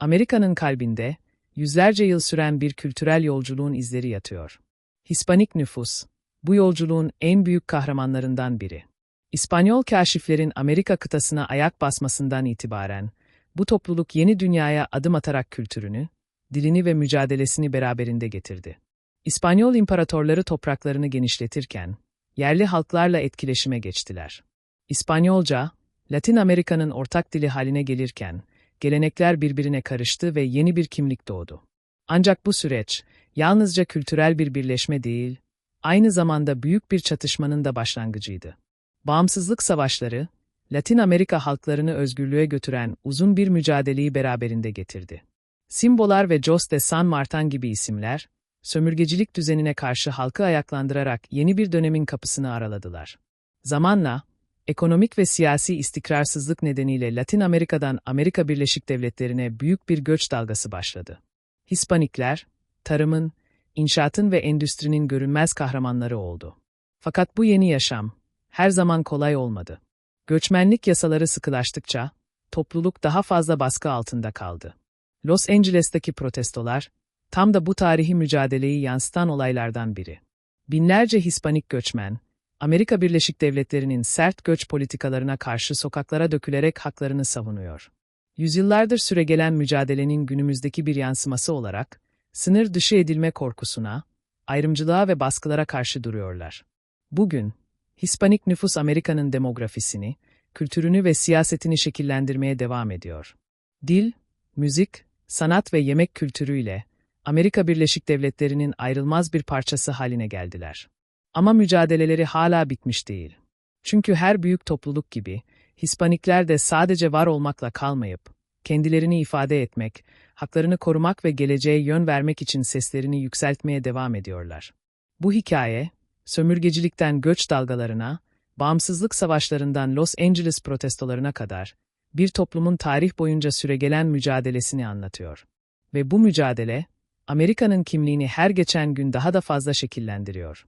Amerika'nın kalbinde, yüzlerce yıl süren bir kültürel yolculuğun izleri yatıyor. Hispanik nüfus, bu yolculuğun en büyük kahramanlarından biri. İspanyol kaşiflerin Amerika kıtasına ayak basmasından itibaren, bu topluluk yeni dünyaya adım atarak kültürünü, dilini ve mücadelesini beraberinde getirdi. İspanyol imparatorları topraklarını genişletirken, yerli halklarla etkileşime geçtiler. İspanyolca, Latin Amerika'nın ortak dili haline gelirken, gelenekler birbirine karıştı ve yeni bir kimlik doğdu. Ancak bu süreç, yalnızca kültürel bir birleşme değil, aynı zamanda büyük bir çatışmanın da başlangıcıydı. Bağımsızlık savaşları, Latin Amerika halklarını özgürlüğe götüren uzun bir mücadeleyi beraberinde getirdi. Simbolar ve Jos de San Martin gibi isimler, sömürgecilik düzenine karşı halkı ayaklandırarak yeni bir dönemin kapısını araladılar. Zamanla, ekonomik ve siyasi istikrarsızlık nedeniyle Latin Amerika'dan Amerika Birleşik Devletleri'ne büyük bir göç dalgası başladı. Hispanikler, tarımın, inşaatın ve endüstrinin görünmez kahramanları oldu. Fakat bu yeni yaşam, her zaman kolay olmadı. Göçmenlik yasaları sıkılaştıkça, topluluk daha fazla baskı altında kaldı. Los Angeles'taki protestolar, tam da bu tarihi mücadeleyi yansıtan olaylardan biri. Binlerce Hispanik göçmen, Amerika Birleşik Devletleri'nin sert göç politikalarına karşı sokaklara dökülerek haklarını savunuyor. Yüzyıllardır süregelen mücadelenin günümüzdeki bir yansıması olarak, sınır dışı edilme korkusuna, ayrımcılığa ve baskılara karşı duruyorlar. Bugün, Hispanik nüfus Amerika'nın demografisini, kültürünü ve siyasetini şekillendirmeye devam ediyor. Dil, müzik, sanat ve yemek kültürüyle Amerika Birleşik Devletleri'nin ayrılmaz bir parçası haline geldiler. Ama mücadeleleri hala bitmiş değil. Çünkü her büyük topluluk gibi, Hispanikler de sadece var olmakla kalmayıp, kendilerini ifade etmek, haklarını korumak ve geleceğe yön vermek için seslerini yükseltmeye devam ediyorlar. Bu hikaye, sömürgecilikten göç dalgalarına, bağımsızlık savaşlarından Los Angeles protestolarına kadar, bir toplumun tarih boyunca süregelen mücadelesini anlatıyor. Ve bu mücadele, Amerika'nın kimliğini her geçen gün daha da fazla şekillendiriyor.